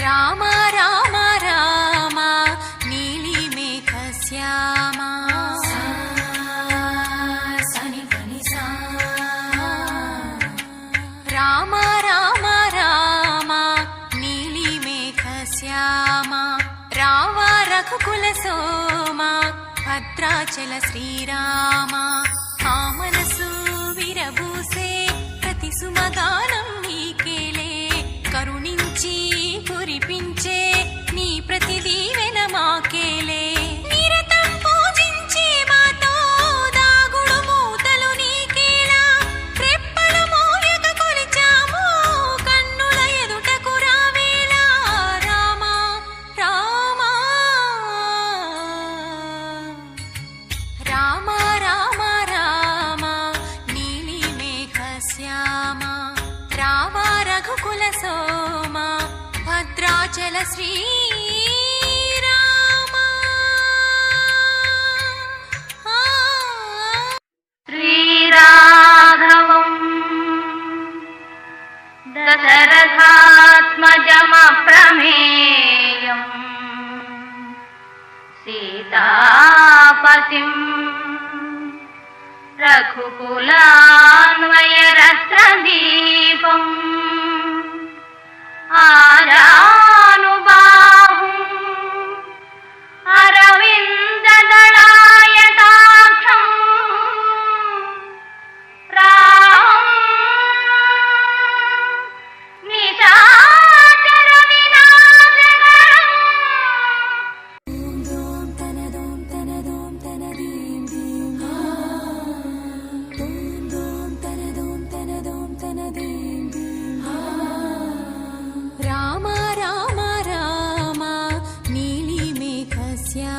రామ రామ రామ నీలి మేఘ శ్యామ. సని పని సా. రామ రామ రామ నీలి మేఘ శ్యామ. రావ రఘుకుల సోమ భద్రాచల శ్రీరామ. श्रीरा श्रीराघवम्। दशरथात्मजमप्रमेयम्। सीतापतिम्। रघुकुला राम राम राम नीलिमेघस्या